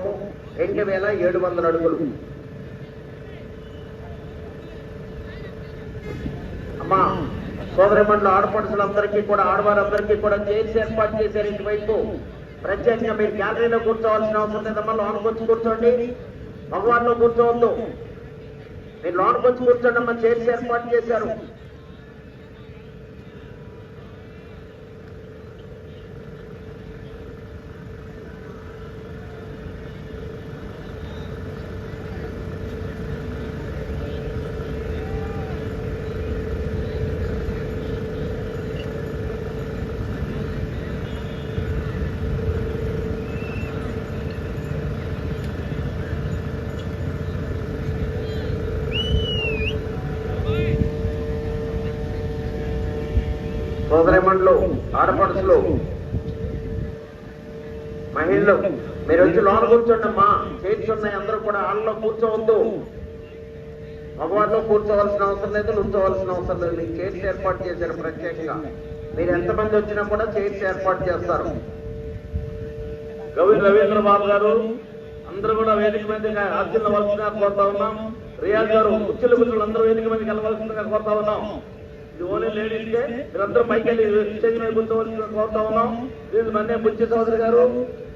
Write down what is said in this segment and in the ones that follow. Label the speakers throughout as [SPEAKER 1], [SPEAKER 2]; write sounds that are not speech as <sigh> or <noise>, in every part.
[SPEAKER 1] ఎత్తము రెండు వేల ఏడు వందల అడుగులు. అమ్మా సోదరిమండల ఆడపడుచులందరికీ కూడా ఆడవారందరికీ కూడా చేసి ఏర్పాటు చేశారు ఇటువైపు. ప్రత్యేకంగా మీరు గ్యాలరీలో కూర్చోవాల్సిన అవసరం లేదమ్మా లోనకు వచ్చి కూర్చోండి. మగవారిలో కూర్చోవద్దు. మీరు లోనకు వచ్చి కూర్చోండి అమ్మా చేసి ఏర్పాటు చేశారు. సోదరిమండలు మహిళలు మీరు వచ్చి లోన కూర్చోండి అమ్మా. చేర్చి ఉన్నాయి అందరూ కూడా ఆళ్ళలో కూర్చోవద్దు. మగవారిలో కూర్చోవలసిన అవసరం లేదు నుంచోవలసిన అవసరం లేదు. మీకు చైర్స్ ఏర్పాటు చేశారు ప్రత్యేకంగా. మీరు ఎంతమంది వచ్చినా కూడా చైర్స్ ఏర్పాటు చేస్తారు.
[SPEAKER 2] గౌరీ రవీంద్ర బాబు గారు అందరూ కూడా వేదిక మీద హాస్యంలో వలసిందిగా కోరుతా ఉన్నాం. రియాజ్ గారు ముచ్చులు కుర్చీలు అందరూ వేదిక మీద కలవలసిందిగా కోరుతా ఉన్నాం. ఇది ఓన్లీ లేడీస్కే మీరందరూ పైకి వెళ్ళి స్టేజ్ మీద కోరుతా ఉన్నాం. వీళ్ళు మన్నే బుచ్చి చౌదరి గారు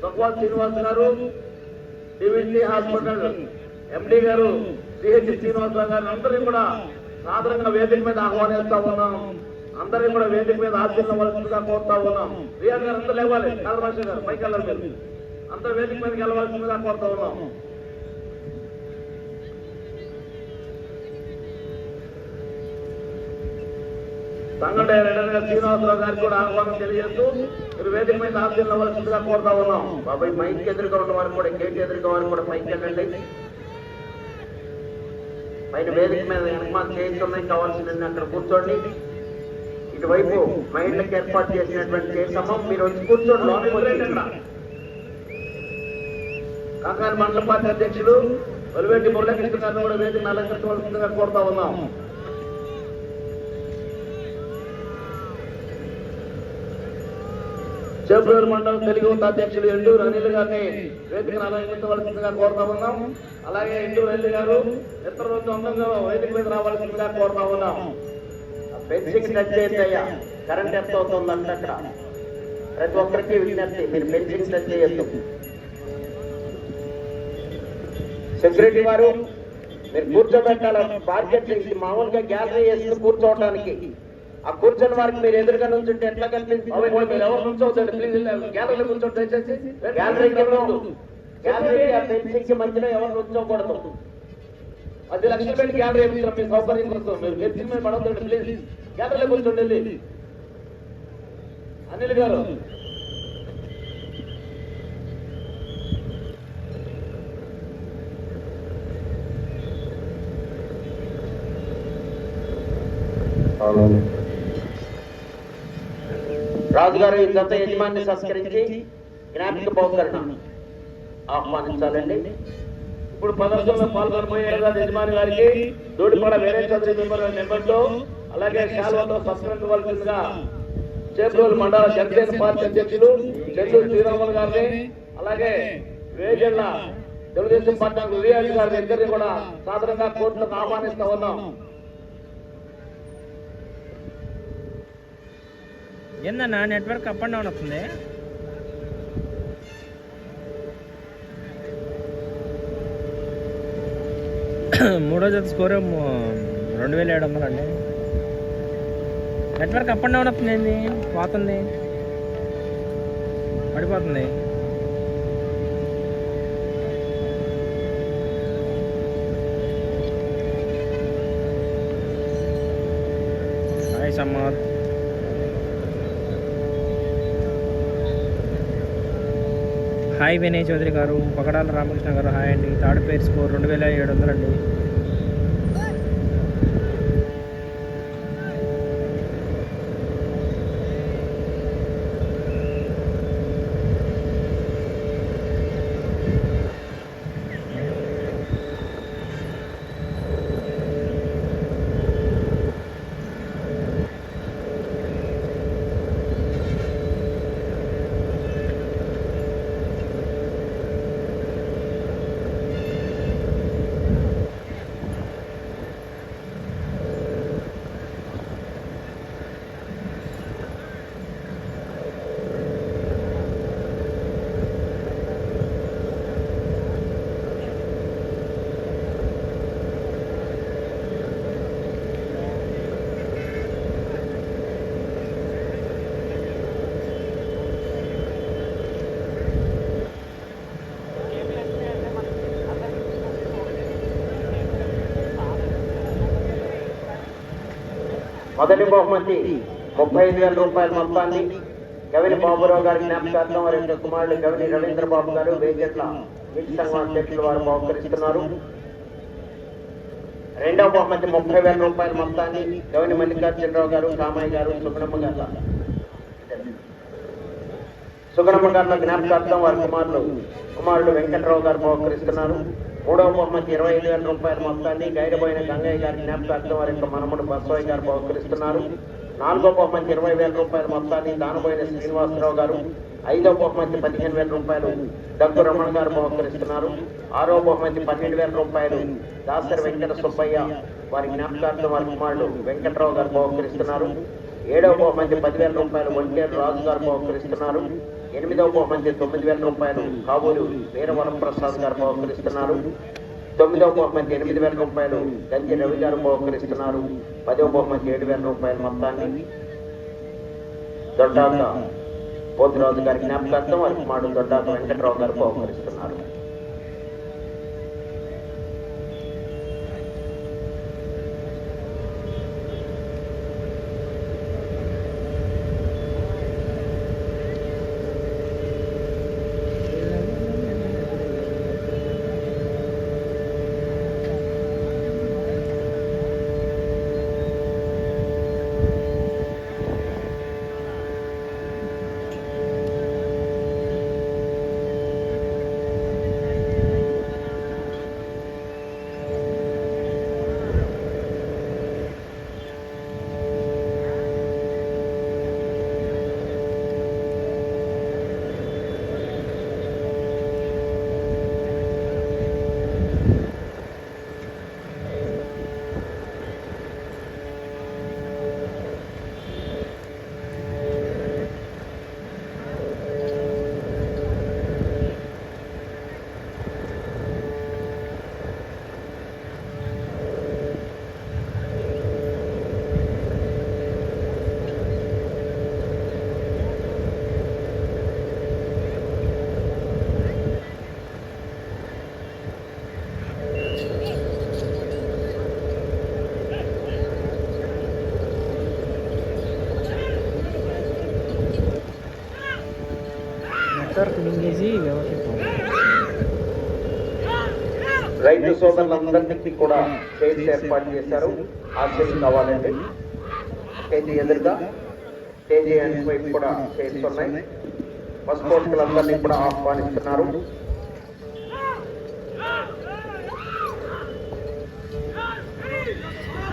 [SPEAKER 2] భగవాన్ శ్రీనివాస్ గారు డివిజీ హాస్పిటల్ ఎండి గారు సిహెచ్ శ్రీనివాసరావు గారు అందరినీ కూడా సాధారణంగా వేదిక మీద ఆహ్వానిస్తా ఉన్నాం. అందరినీ కూడా వేదిక మీద ఆశీర్వలసిందిగా కోరుతా ఉన్నాం. రియాజ్ గారు అందరూ లేవాలి. కాలభాష గారు పైకి వెళ్ళారు మీరు. అందరూ వేదిక మీదకి వెళ్ళవలసిందిగా కోరుతా ఉన్నాం. సంఘ డైరెక్టర్ గారు శ్రీనివాసరావు గారికి కూడా ఆహ్వానం తెలియజేస్తూ మీరు వేదిక మీద ఆశీర్వలసిందిగా కోరుతా ఉన్నాం.
[SPEAKER 1] బాబాయ్ మైక్ ఎదురుగా ఉన్న వారు కూడా గేట్ ఎదురుగా వారు కూడా మైక్ వెళ్ళండి పైన వేదిక మీద వెనకమాల చేయించి ఉన్నాయి కావాల్సింది అక్కడ కూర్చోండి. ఇటువైపు మైండ్లకు ఏర్పాటు చేసినటువంటి చేసాము మీరు వచ్చి కూర్చోండి లోపలికి
[SPEAKER 2] కాకాని మండల పార్టీ అధ్యక్షుడు ఒలివేటి మురళీకృష్ణ గారిని కూడా వేదిక అలంకరించవలసిందిగా కోరుతా ఉన్నాం. చేపూరు మండలం తెలుగు ఉన్న అధ్యక్షులు ఎండూరు అనిల్ గారిని వేదిక అలంకరించవలసిందిగా కోరుతా ఉన్నాం. అలాగే ఎండూరు అనిల్ గారు ఇతర రోజు అందంగా వేదిక మీద రావాల్సిందిగా కోరుతా ఉన్నాం.
[SPEAKER 1] ఫెన్సింగ్ టచ్ చేయొద్దయ్యా కరెంట్ ఎంత అవుతుందంటే అక్కడ. ప్రతి ఒక్కరికి విజ్ఞప్తి మీరు ఫెన్సింగ్ టచ్ చేయొద్దు. సెక్యూరిటీ వారు మీరు కూర్చోబెట్టాల. బాధ్యత మామూలుగా గ్యాలరీ వేసి కూర్చోవడానికి ఆ కూర్చొని వారికి మీరు ఎదురుగా నుంచుంటే ఎట్లా కనిపిస్తుంది?
[SPEAKER 2] మీరు ఎవరు నుంచోవద్దండి? ప్లీజ్ గ్యాలరీలో కూర్చోండి దయచేసి.
[SPEAKER 1] గ్యాలరీకి ఎవరు గ్యాలరీ ఆ ఫెన్సింగ్కి మధ్యలో ఎవరు నుంచోకూడదు.
[SPEAKER 2] పది లక్షలు పెట్టి గ్యాలరీ వేయించారు మీ సౌకర్యం కోసం. మీరు గెలిచిన మీద పడవద్దండి ప్లీజ్. గ్యాలరీలో కూర్చోండి అనిల్ గారు.
[SPEAKER 1] రాజుగారు ఈ జత యజమాన్ని సంస్కరించి జ్ఞాపిక బహుకరణ ఆహ్వానించాలండి.
[SPEAKER 2] ఇప్పుడు ప్రదర్శనలో పాల్గొనబోయే యజమాని గారికి దూడిపాడ వేరే చౌదరి మెంబర్ అలాగే శాల్వాతో సత్కరించవలసిందిగా చేపూరు మండల జనసేన పార్టీ అధ్యక్షులు చెల్లూరు శ్రీరాములు గారిని అలాగే వేజల్ల తెలుగుదేశం పార్టీ రియాజ్ గారి దగ్గరని కూడా సాధారణంగా కోర్టులకు ఆహ్వానిస్తా ఉన్నాం.
[SPEAKER 3] ఏందన్నా నెట్వర్క్ అప్ అండ్ డౌన్ వస్తుంది? <coughs> మూడో జత స్కోర్ రెండు వేల ఏడు వందలు అండి. నెట్వర్క్ అప్ అండ్ డౌన్ వస్తుంది ఏంది? పోతుంది. పడిపోతుంది. హాయ్ హాయ్ వినయ్ చౌదరి గారు పగడాల రామకృష్ణ గారు హాయ్ అండి. థర్డ్ పేర్ స్కోర్ రెండు వేల ఏడు వందలండి.
[SPEAKER 1] మొదటి బహుమతి ముప్పై ఐదు వేల రూపాయల మొత్తాన్ని గవిని బాబురావు గారి జ్ఞాపకార్థం వారి యొక్క కుమారుడు కవిని రవీంద్రబాబు గారు వేగట్ల సంఘం అధ్యక్షులు వారు బహుకరిస్తున్నారు. రెండవ బహుమతి ముప్పై వేల రూపాయల మొత్తాన్ని గవిని మల్లికార్జునరావు గారు కామయ్య గారు సుబ్రహ్మ గారు సుబ్రహ్మ గారిలో జ్ఞాపకార్థం వారి కుమారుడు కుమారుడు వెంకటరావు గారు బహుకరిస్తున్నారు. మూడవ బహుమతి ఇరవై ఐదు వేల రూపాయల మొత్తాన్ని గైడబోయిన గంగయ్య గారి జ్ఞాపకార్థం వారి యొక్క మనముడు బసవయ్య గారు బహుకరిస్తున్నారు. నాలుగో బహుమతి ఇరవై వేల రూపాయల మొత్తాన్ని దానబోయిన శ్రీనివాసరావు గారు ఐదో బహుమతి పదిహేను వేల రూపాయలు దగ్గు రమణ గారు బహుకరిస్తున్నారు. ఆరో బహుమతి పన్నెండు వేల రూపాయలు దాసరి వెంకట సుబ్బయ్య వారి జ్ఞాపకార్థం వారి కుమారుడు వెంకటరావు గారు బహుకరిస్తున్నారు. ఏడవ బహుమతి పదివేల రూపాయలు ఒంటేరు రాజు గారు బహుకరిస్తున్నారు. ఎనిమిదవ బహుమతి తొమ్మిది వేల రూపాయలు కావూరు వీరవరం ప్రసాద్ గారు బహుకరిస్తున్నారు. తొమ్మిదవ బహుమతి ఎనిమిది వేల రూపాయలు గంజి రవి గారు బహుకరిస్తున్నారు. పదవ బహుమతి ఏడు వేల రూపాయల మొత్తాన్ని. దొడ్డాక పోతురాజు గారి జ్ఞాపకార్థం వారి కుమారుడు దొడ్డాక వెంకటరావు గారు బహుకరిస్తున్నారు.
[SPEAKER 3] వరకు మింగేసి
[SPEAKER 1] రైతు సోదరులందరికీ కూడా స్టేజ్ ఏర్పాటు చేశారు. ఆశ్చర్యం కావాలండి. స్టేజ్ ఎదురుగా స్టేజ్ వైపు కూడా స్టేజ్ ఉన్నాయి. కోర్టులందరినీ కూడా ఆహ్వానిస్తున్నారు.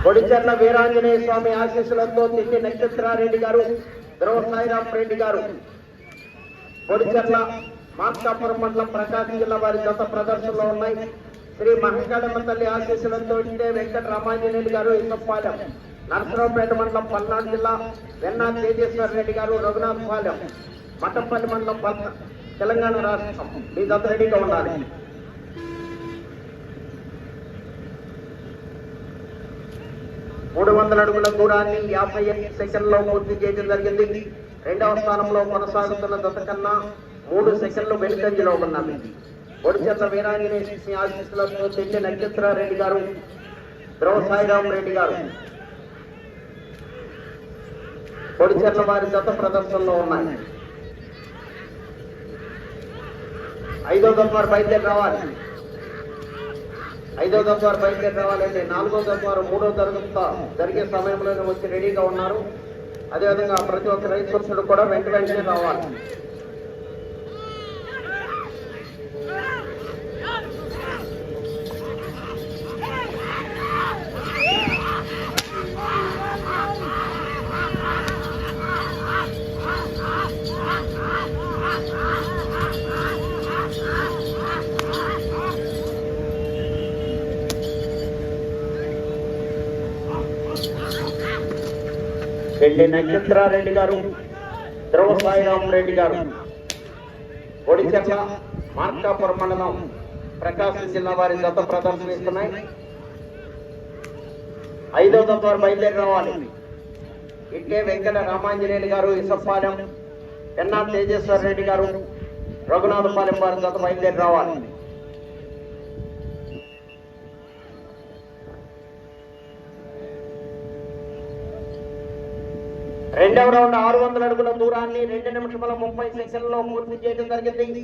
[SPEAKER 1] కొడిచర్ల వీరాంజనేయ స్వామి ఆశీస్సులతో తిట్టి నక్షత్రారెడ్డి గారు ధ్రువ సాయిరాం రెడ్డి గారు కొడిచర్ల మార్కాపురం మండలం ప్రకాశం జిల్లా వారి గత ప్రదర్శనలో ఉన్నాయి. శ్రీ మహంకాళమ్మ తల్లి ఆశీస్సులతో వెంకట రామాంజనేయులు గారు ఇన్నపాలెం నరసరావుపేట మండలం పల్నాడు జిల్లా వెన్నా తేజేశ్వర రెడ్డి గారు రఘునాథ్ పాలెం మఠంపల్లి మండలం పల్న- తెలంగాణ రాష్ట్రం. మీ దత్త రెడీగా ఉండాలి. మూడు వందల అడుగుల దూరాన్ని యాభై ఎనిమిది సెకండ్లో పూర్తి చేయడం జరిగింది. రెండవ స్థానంలో కొనసాగుతున్న దశ కన్నా మూడు సెకండ్లు వెనుకంజలో ఉన్నది. ఒడిచెర్ల వీరాంజనేయ ఆశీస్సులతో చెల్లి నక్షత్రారెడ్డి గారు ధ్రువ సాయిరామ్ రెడ్డి గారు. ఒడిచెర్ల వారి గత ప్రదర్శనలో ఉన్నాయి. ఐదో దఫారు బయలుదేరి రావాలి. ఐదో దఫారు బయలుదేరి రావాలంటే నాలుగో దఫారు మూడో తరగతి జరిగే సమయంలోనే వచ్చి రెడీగా ఉన్నారు. అదేవిధంగా ప్రతి ఒక్క రైతు పురుషుడు కూడా వెంట వెంటనే రావాలి. రెడ్డి నక్షత్రారెడ్డి గారు ధ్రువ సాయిరాం రెడ్డి గారు ఒడిశా మార్కాపురం మండలం ప్రకాశం జిల్లా వారి గత ప్రదర్శనిస్తున్నాయి ఐదో వారు బయలుదేరి రావాలి. ఇట్టే వెంకట రామాంజనేయులు గారు ఇసప్పాలెం ఎన్ఆర్ తేజేశ్వర రెడ్డి గారు రఘునాథపాలెం వారి గత బయలుదేరి రావాలి. రెండవ రౌండ్ ఆరు వందల అడుగుల దూరాన్ని రెండు నిమిషముల ముప్పై సెకండ్లలో పూర్తి చేయడం జరిగింది.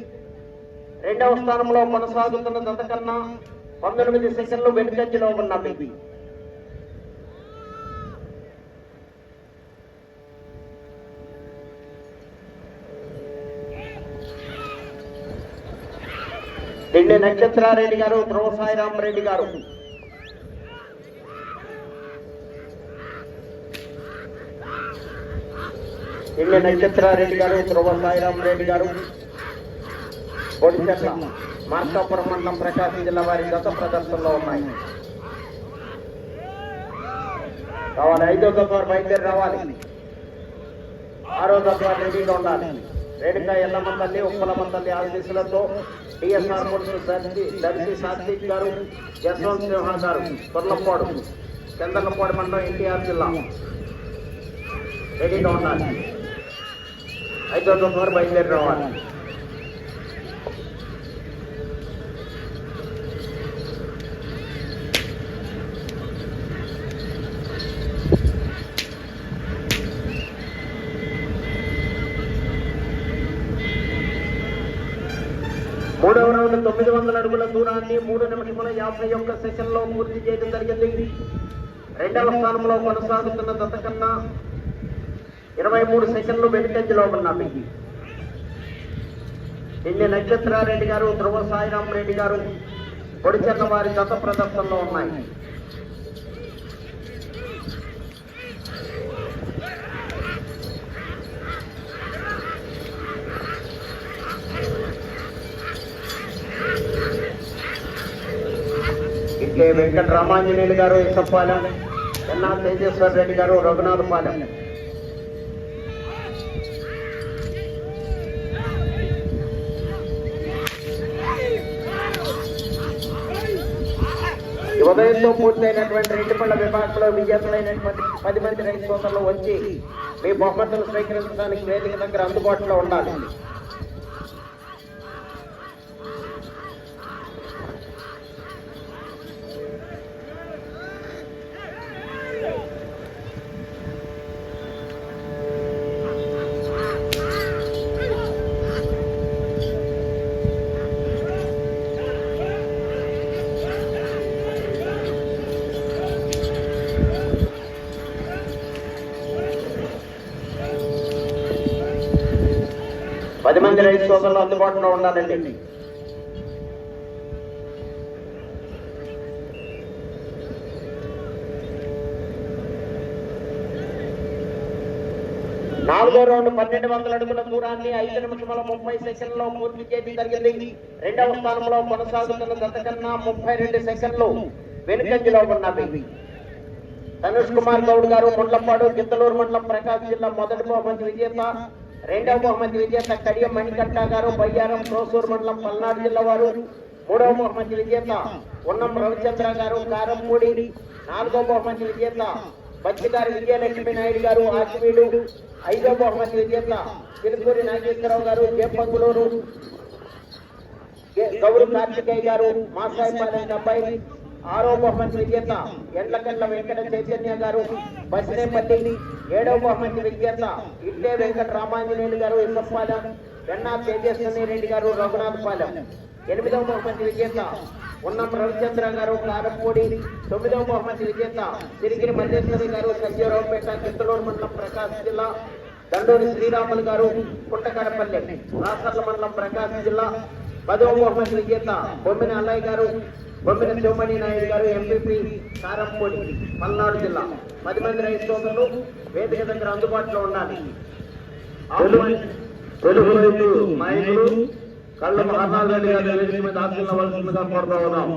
[SPEAKER 1] రెండవ స్థానంలో కొనసాగుతున్న దతకన్నా పంతొమ్మిది సెకండ్లు వెనుకంజలో ఉన్నవి దిండి నక్షత్రారెడ్డి గారు ధ్రువ సాయిరామ్ రెడ్డి గారు. దిండి నక్షత్రారెడ్డి గారు ధ్రువ సాయిరాం రెడ్డి గారు ఒడిశా మార్కాపురం మండలం ప్రకాశం జిల్లా వారి గత ప్రదర్శనలో ఉన్నాయి. కావాలి ఐదో దఫారు బయలుదేరి రావాలి. ఆరో దఫారు రెడీగా ఉండాలి. రేణుకా ఎల్లమ్మ తల్లి ఉప్పలమ్మ తల్లి ఆశీస్సులతో డిఎస్ఆర్ పోలీసులు దర్శి దర్శి సాత్విక్ గారు యశ్వంత్ సింహ గారు తొర్లపాడు చంద్రలపాడు మండలం ఎన్టీఆర్ జిల్లా. రెడీగా ఉండాలి. ఐదో దఫారు బయలుదేరి రావాలి మూడవ రౌండ్ తొమ్మిది వందల అడుగుల దూరాన్ని మూడు నిమిషముల యాభై ఒక్క సెషన్లో లో పూర్తి చేయడం జరిగింది. రెండవ స్థానంలో కొనసాగుతున్న దత కన్నా ఇరవై మూడు సెకండ్లు వెనుకంజలో ఉన్నవి ఇన్ని నక్షత్రారెడ్డి గారు ధ్రువ సాయిరామ్ రెడ్డి గారు పొడిచెన్న వారి గత ప్రదర్శనలో ఉన్నాయి. ఇట్లే వెంకట రామాంజనేయులు గారు ఇసప్పాలెం ఎన్నా తేజేశ్వర రెడ్డి గారు రఘునాథపాలెం. ఉదయంతో పూర్తయినటువంటి రెండు పళ్ళ విభాగంలో విజేతలైనటువంటి పది మంది రైతు సోదరులు వచ్చి మీ బహుమతులు స్వీకరించడానికి వేదిక దగ్గర అందుబాటులో ఉండాలి. పది మంది రైతు సోదరులు అందుబాటులో ఉండాలండి నాలుగో రౌండ్ పన్నెండు వందల అడుగుల దూరాన్ని ఐదు నిమిషముల ముప్పై సెకండ్లో పూర్తి చేయడం జరిగింది. రెండవ స్థానంలో కొనసాగుతున్న గతకన్నా ముప్పై రెండు సెకండ్లు వెనుకంజలో ఉన్నవి. ధనుష్ కుమార్ గౌడ్ గారు ముండ్లపాడు గిద్దలూరు మండలం ప్రకాశం జిల్లా మొదటి బహుమతి విజేత రెండవ బహుమతి విజేత కడియం మణికట్ట గారు బయ్యారం క్రోసూరు మండలం పల్నాడు జిల్లా వారు. మూడవ బహుమతి విజేత ఉన్నం రవిచంద్ర గారు కారంపూడి. నాలుగవ బహుమతి విజేత బచ్చిగారి విజయలక్ష్మి నాయుడు గారు ఆశ్వీడు ఐదవ బహుమతి విజేత తిరుపూరి నాగేశ్వరరావు గారు జేపంగులూరు. గౌరవ కార్తికేయ గారు మాసాయిపాలెం అబ్బాయి ఆరో బహుమతి విజేత ఎండ్లకండ్ల వెంకట చైతన్య గారు. బసిరేపల్లి ఏడవ బహుమతి విజేత ఇట్టే వెంకట రామాంజనేయులు గారు ఇసప్పాలెం వెన్నా తేజస్వని రెడ్డి గారు రఘునాథపాలెం. ఎనిమిదవ బహుమతి విజేత ఉన్నం రవిచంద్ర గారు కారంపూడి తొమ్మిదవ బహుమతి విజేత సిరిగిరి మల్లేశ్వరి గారు సత్యరావుపేట కిత్తలూరు మండలం ప్రకాశం జిల్లా. దండూరి శ్రీరాములు గారు పుట్టకడపల్లి రాసర్ల మండలం ప్రకాశం జిల్లా. పదవ బహుమతి విజేత బొమ్మిన అల్లయ్య గారు బొమ్మిన శివమణి నాయుడు గారు ఎంపీపీ కారంపూడి పల్నాడు జిల్లా. పది మంది రైతు సోదరులు వేదిక దగ్గర అందుబాటులో ఉండాలి.
[SPEAKER 2] తెలుగు రైతు నాయకులు కళ్ళ మహానాథ్ రెడ్డి గారి వేదిక మీద ఆశీర్వలసిందిగా కోరుతా ఉన్నాం.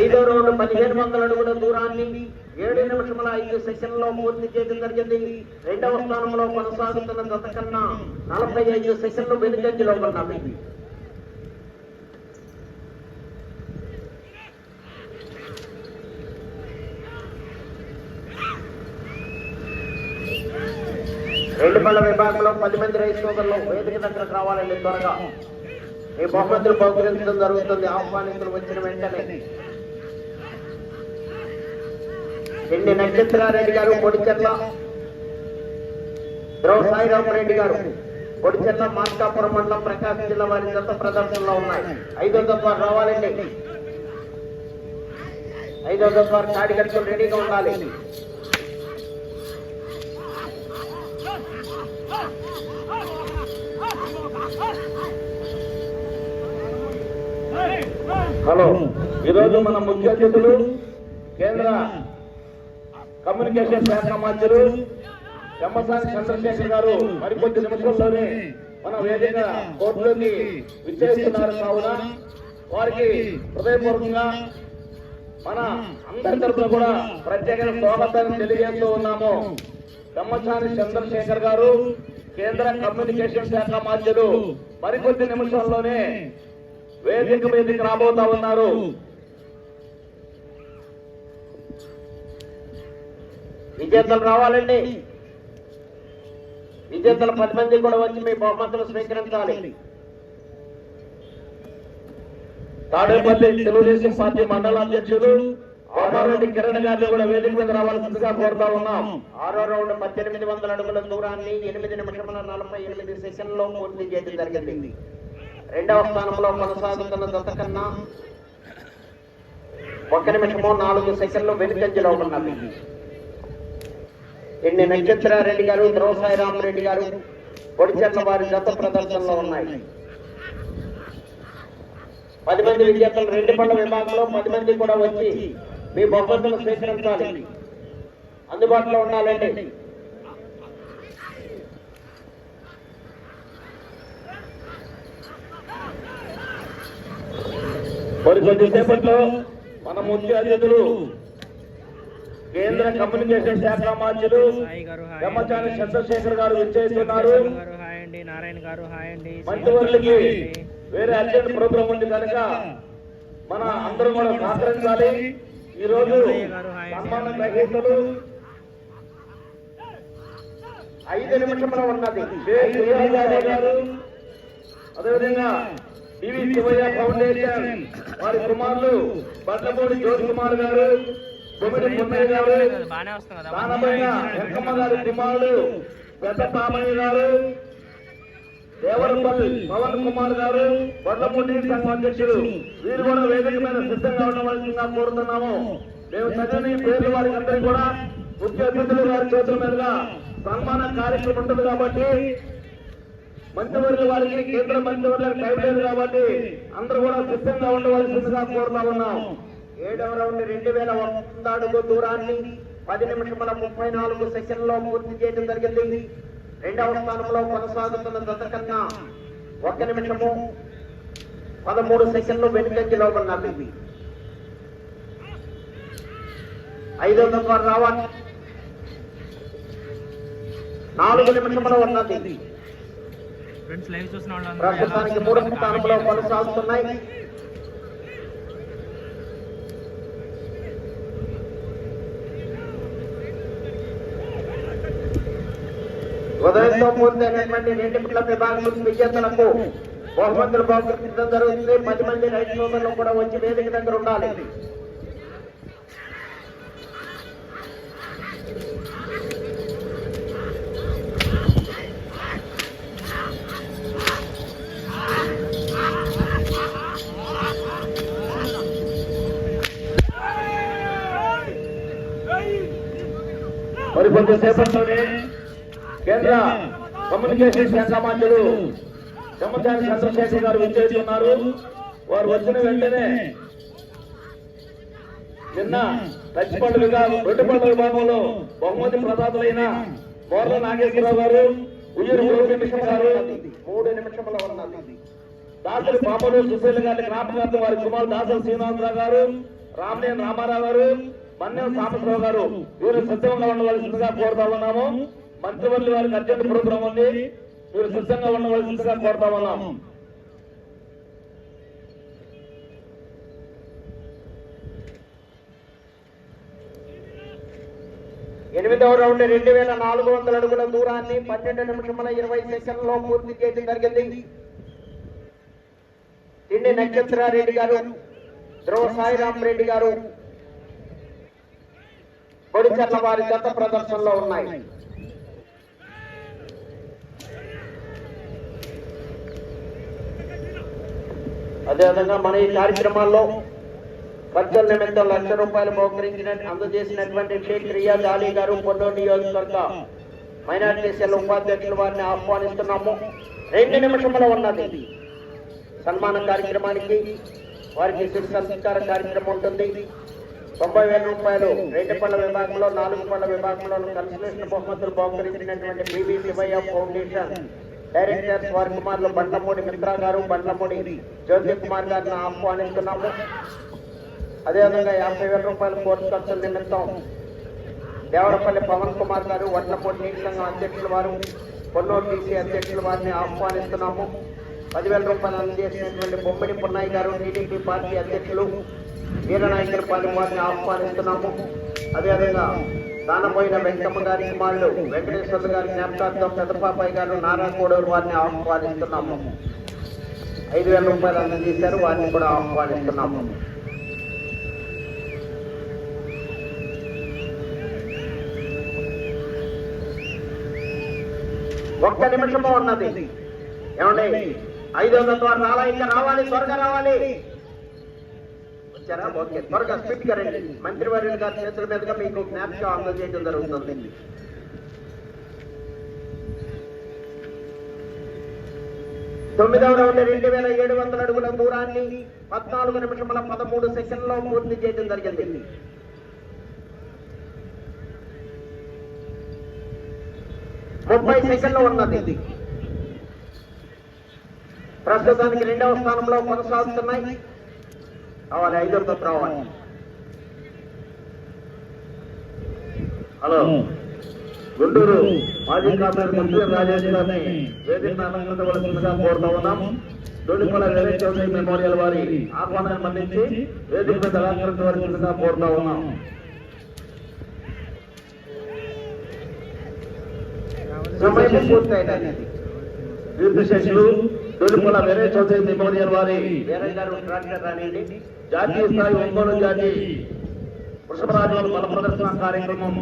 [SPEAKER 1] ఐదో రౌండ్ పదిహేను వందల అడుగుల దూరాన్ని ఏడు నిమిషముల ఐదు సెకండ్లో పూర్తి చేయడం జరిగింది. రెండవ స్థానంలో కొనసాగుతున్న గత కన్నా నలభై ఐదు సెకండ్లు వెనుకంజలో ఉన్నవి రెండు పళ్ళ విభాగంలో పది మంది రైతు సోదరులు వేదిక దగ్గరకు రావాలండి త్వరగా ఈ బహుమతులు బహుకరించడం జరుగుతుంది. ఆహ్వానితులు వచ్చిన వెంటనే ఎన్ని నక్షత్రారెడ్డి గారు? కొడిచెట్ల ద్రవ సాయిరామ రెడ్డి గారు. కొడిచెట్ల మార్కాపురం మండలం ప్రకాశం జిల్లా వారి జత ప్రదర్శనలో ఉన్నాయి. ఐదో వారు రావాలండి. ఐదో వారు కాడి కట్టుకుని రెడీగా ఉండాలి.
[SPEAKER 2] హలో ఈరోజు మన ముఖ్య అతిథులు కేంద్ర కమ్యూనికేషన్ శాఖ మంత్రులు చెమ్మసాని చంద్రశేఖర్ గారు మరికొద్ది నిమిషంలోనే మన వేదిక కోర్టులోకి విచ్చేస్తున్నారు. కావున వారికి హృదయపూర్వకంగా మన అందరి తరఫున కూడా ప్రత్యేక స్వాగతాన్ని తెలియజేస్తూ ఉన్నాము. బ్రహ్మచారి చంద్రశేఖర్ గారు కేంద్ర కమ్యూనికేషన్ శాఖ మంత్రులు మరికొద్ది నిమిషంలోనే వేదిక మీదకి రాబోతా ఉన్నారు.
[SPEAKER 1] విజేతలు రావాలండి. విజేతలు పది మంది కూడా వచ్చి మీ బహుమతులు స్వీకరించాలి.
[SPEAKER 2] తాడేపల్లి తెలుగుదేశం పార్టీ మండల అధ్యక్షుడు ఆమారెడ్డి కిరణ్ గారిని కూడా వేదిక మీద రావాల్సిందిగా కోరుతా ఉన్నాం.
[SPEAKER 1] ఆరో రౌండ్ పద్దెనిమిది వందల అడుగుల దూరాన్ని ఎనిమిది నిమిషముల నలభై ఎనిమిది సెకండ్లో పూర్తి చేయడం జరిగింది. రెండవ స్థానంలో కొనసాగుతున్న జత కన్నా ఒక నిమిషము నాలుగు సెకండ్లు వెనుకంజలో ఉన్నది. ఎన్ని నక్షత్రారెడ్డి గారు ద్రోసాయి రామరెడ్డి గారు పొడిచెట్ల వారి జత ప్రదర్శనలో ఉన్నాయి. పది మంది విద్యార్థులు రెండు పండ్ల విభాగంలో పది మంది కూడా వచ్చి మీ బహుమతులు స్వీకరించాలి. అందుబాటులో ఉండాలండి.
[SPEAKER 2] మరి కొద్దిసేపట్లో మన ముఖ్య అతిథులు కేంద్ర కమ్యూనికేషన్ శాఖ మంత్రులు బ్రహ్మచారి. చంద్రశేఖర్ గారు విచ్చేస్తున్నారు.
[SPEAKER 3] నారాయణ గారు
[SPEAKER 2] మంత్రివర్లకి. వేరే అర్జెంట్ ప్రోగ్రాం ఉంది కనుక మన అందరం కూడా సహకరించాలి. ఈ రోజు సన్మాన గ్రహీతలు
[SPEAKER 1] ఐదు నిమిషంలో ఉన్నది.
[SPEAKER 2] గారు అదేవిధంగా టీవీ శివయ్య ఫౌండేషన్ వారి కుమారులు బట్లపూడి జ్యోతి కుమార్ గారు
[SPEAKER 3] బాగానే వస్తుంది కదా.
[SPEAKER 2] కుమారుడు పెద్ద పామయ్య గారు దేవరపల్లి పవన్ కుమార్ గారు వడ్లపూడి సంఘం అధ్యక్షుడు వీరు కూడా వేదిక మీద సిద్ధంగా ఉండవలసిందిగా కోరుతున్నాము. మేము చదివిన పేర్లు వారికి అందరికీ కూడా ముఖ్య అతిథులు గారి చేతుల మీదుగా సన్మాన కార్యక్రమం ఉంటుంది కాబట్టి మంత్రివర్గ వారికి కేంద్ర మంత్రివర్గానికి టైం లేదు కాబట్టి అందరూ కూడా సిద్ధంగా ఉండవలసిందిగా కోరుతా ఉన్నాం.
[SPEAKER 1] ఏడవ రౌండ్ రెండు వేల వంద అడుగు దూరాన్ని పది నిమిషముల ముప్పై నాలుగు సెకండ్లో పూర్తి చేయడం జరిగింది. రెండవ స్థానంలో కొనసాగుతున్న జత కన్నా ఒక నిమిషము పదమూడు సెకండ్లు వెనుకంజలో ఉన్నది. ఐదో నంబర్ రావాలి. నాలుగు నిమిషములు ఉన్నది. ప్రస్తుతానికి మూడవ స్థానంలో. కొనసాగుతున్నాయి. ఉదయంతో పూర్తయినటువంటి రెండు మిట్ల విభాగం విజేతలకు బహుమతులు బహుకరించడం జరుగుతుంది. పది మంది రైతు సోదరులు కూడా వచ్చి వేదిక దగ్గర ఉండాలి.
[SPEAKER 2] మరి కొంచెం సేపట్లోనే కేంద్ర కమ్యూనికేషన్ శాఖ మంత్రులు చెమ్మచారి చంద్రశేఖర్ గారు విచ్చేస్తున్నారు. వారు వచ్చిన వెంటనే నిన్న టచ్పండు విభాగం రొట్టెపండు విభాగంలో బహుమతి ప్రదాతలైన మోర్ల నాగేశ్వరరావు గారు ఉయ్యూరు మూడు నిమిషం గారు
[SPEAKER 1] మూడు నిమిషముల ఉన్నది.
[SPEAKER 2] దాసరి పాపలు సుశీల గారి జ్ఞాపకార్థం వారి కుమారు దాసరి శ్రీనివాసరావు గారు రామనేని రామారావు గారు మన్యం సాంబశ్రావు గారు. వీరు సిద్ధంగా ఉండవలసిందిగా కోరుతా ఉన్నాము. మంత్రివర్గ వారికి అత్యంత ప్రోగ్రాం ఉంది. మీరు సిద్ధంగా ఉండవలసిందిగా కోరుతా ఉన్నాము
[SPEAKER 1] ఎనిమిదవ రౌండ్ రెండు వేల నాలుగు వందల అడుగుల దూరాన్ని పన్నెండు నిమిషముల ఇరవై సెకండ్లో పూర్తి చేయడం జరిగింది. పిన్ని నక్షత్రారెడ్డి గారు ధ్రువ సాయిరాం రెడ్డి గారు కొడిచర్ల వారి గత ప్రదర్శనలో ఉన్నాయి. అదేవిధంగా మన ఈ కార్యక్రమాల్లో ఖర్చుల నిమిత్తం లక్ష రూపాయలు మోకరించిన అందజేసినటువంటి షేక్ రియాజ్ అలీ గారు పొన్నో నియోజకవర్గ మైనార్టీ సెల్ ఉపాధ్యక్షులు వారిని ఆహ్వానిస్తున్నాము. రెండు నిమిషంలో ఉన్నది. సన్మాన కార్యక్రమానికి వారికి శిశు సంస్కార కార్యక్రమం ఉంటుంది. తొంభై వేల రూపాయలు రెండు పళ్ళ విభాగంలో నాలుగు పళ్ళ విభాగంలో కన్సలేషన్ బహుమతులు బహుకరించినటువంటి B B Shivaiah foundation director వారి కుమారులు బండ్లమూడి మిత్రా గారు బండ్లమూడి జ్యోతి కుమార్ గారిని ఆహ్వానిస్తున్నాము అదేవిధంగా యాభై వేల రూపాయల కోర్టు ఖర్చుల నిమిత్తం దేవరపల్లి పవన్ కుమార్ గారు వడ్లపూడి నీటి సంఘం అధ్యక్షుల వారు కొన్నూరు టీసీ అధ్యక్షుల వారిని ఆహ్వానిస్తున్నాము. పదివేల రూపాయలు అందజేసినటువంటి బొమ్మిడి పున్నాయి గారు టీడీపీ పార్టీ అధ్యక్షులు వీరనాయకులపల్లి వారిని ఆహ్వానిస్తున్నాము. అదేవిధంగా దానపోయిన వెంకమ్మ గారి కుమారుడు వెంకటేశ్వర్లు గారి జ్ఞాపకార్థం పెద్దపాపాయి గారు నారా కోడూరు వారిని ఆహ్వానిస్తున్నాము. ఐదు వేల రూపాయలు అందజేశారు వారిని కూడా ఆహ్వానిస్తున్నాము. ఒక్క నిమిషము ఉన్నది. ఏమండి? ఐదు వందల ద్వారా రాలా ఇంకా రావాలి త్వరగా రావాలి. ఇచ్చారా? ఓకే. త్వరగా స్పీడ్గా రండి మంత్రివర్యులు గారి చేతుల మీదుగా మీకు జ్ఞాపకం అందజేయడం జరుగుతుంది. తొమ్మిదవ రౌండ్ రెండు వేల ఏడు వందల అడుగుల దూరాన్ని పద్నాలుగు నిమిషముల పదమూడు సెకండ్లో పూర్తి చేయడం జరిగింది. ముప్పై సెకండ్లు ఉన్నది. ప్రస్తుతానికి రెండవ స్థానంలో కొనసాగుతున్నాయి. కావాలి ఐదో తప్పు రావాలి
[SPEAKER 2] హలో గుంటూరు మాజీ కాంగ్రెస్ మంత్రి రాజేష్ గారిని వేదిక కోరుతా ఉన్నాం చౌదరి మెమోరియల్ వారి ఆహ్వానాన్ని మన్నించి వేదిక మీద అలంకరించవలసిందిగా కోరుతా ఉన్నాం
[SPEAKER 1] సమయం పూర్తయినది
[SPEAKER 2] దొడిపల వేరే చౌదరి మెమోరియల్ వారి
[SPEAKER 1] వేరే గారు ట్రాక్టర్ రానియండి
[SPEAKER 2] జాతీయ స్థాయి ఒంగోలు జాతి వృషభరాజుల బల ప్రదర్శన కార్యక్రమం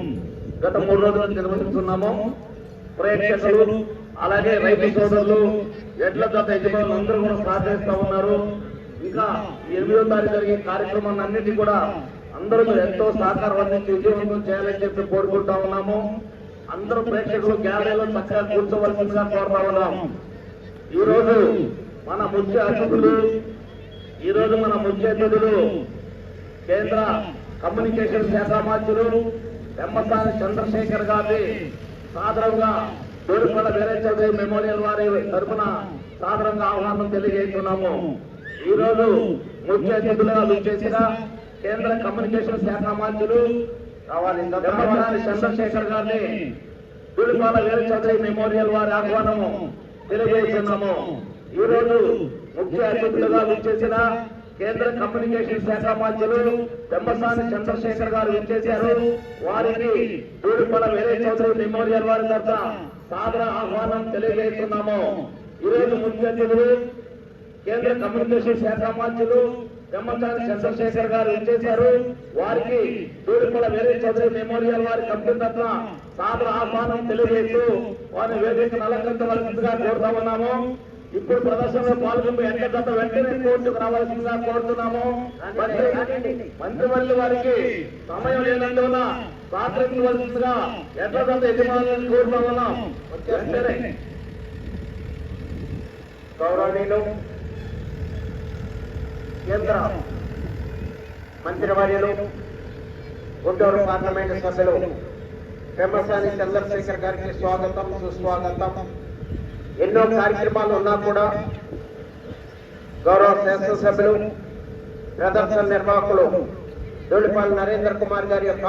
[SPEAKER 2] గత మూడు రోజులు నిర్వహిస్తున్నాము. ప్రేక్షకులు అలాగే రైతు సోదరులు ఎడ్ల జత యజమానులు అందరూ కూడా సహకరిస్తా ఉన్నారు. ఇంకా ఎనిమిదో తారీఖు జరిగే కార్యక్రమాన్ని అన్నిటి కూడా అందరూ ఎంతో సహకారం అందించి విజయవంతం చేయాలని చెప్పి కోరుకుంటా ఉన్నాము. అందరూ ప్రేక్షకులు గ్యాలరీలో చక్కగా కూర్చోవలసిందిగా కోరుతా ఉన్నాము. ఈ రోజు మన ముఖ్య అతిథులు ఈ రోజు మన ముఖ్య అతిథులు కేంద్ర కమ్యూనికేషన్ శాఖ మంత్రులు వెమ్మసాని చంద్రశేఖర్ గారి సాదరంగా తూర్పుల వీరే చౌదరి మెమోరియల్ వారి తరఫున సాదరంగా ఆహ్వానం తెలియజేస్తున్నాము. ఈ రోజు ముఖ్య అతిథులుగా విచ్చేసిన కేంద్ర కమ్యూనికేషన్ శాఖ మంత్రులు వెమ్మసాని చంద్రశేఖర్ గారిని తూర్పాల వీర చౌదరి మెమోరియల్ వారి ఆహ్వానము తెలియజేస్తున్నాము. ఈ రోజు ముఖ్య అతిథులుగా విచ్చేసిన కేంద్ర కమ్యూనికేషన్ శాఖ మంత్రులు వెంబసాని చంద్రశేఖర్ గారు విచ్చేశారు. వారికి తూడిపల వేరే చౌదరి మెమోరియల్ వారి తరఫున సాదర ఆహ్వానం తెలియజేస్తున్నాము. ఈ రోజు ముఖ్య అతిథులు కేంద్ర కమ్యూనికేషన్ శాఖ మంత్రులు వెమ్మసాని చంద్రశేఖర్ గారు ఇచ్చేశారు వారికి తూర్పుల వీరే చౌదరి మెమోరియల్ వారి కంపెనీ తరఫున సాదర ఆహ్వానం తెలియజేస్తూ వారిని వేదికను అలంకరించవలసిందిగా కోరుతా ఉన్నాము. ఇప్పుడు ప్రదర్శనలో పాల్గొని వెంకట వెంటనే కోర్టుకు రావాల్సిందిగా కోరుతున్నాము. మంత్రి వారికి సమయం లేనందున సహకరించవలసిందిగా ఎట్ల యజమానులను కోరుతా ఉన్నాం. వెంటనే.
[SPEAKER 1] గౌరవనీయులు కేంద్ర మంత్రివర్యులు గుంటూరు పార్లమెంటు సభ్యులు పెమ్మసాని చంద్రశేఖర్ గారికి స్వాగతం సుస్వాగతం. ఎన్నో కార్యక్రమాలు ఉన్నా కూడా గౌరవ శాసనసభ్యులు ప్రదర్శన నిర్వాహకులు దొడిపాల్ నరేంద్ర కుమార్ గారి యొక్క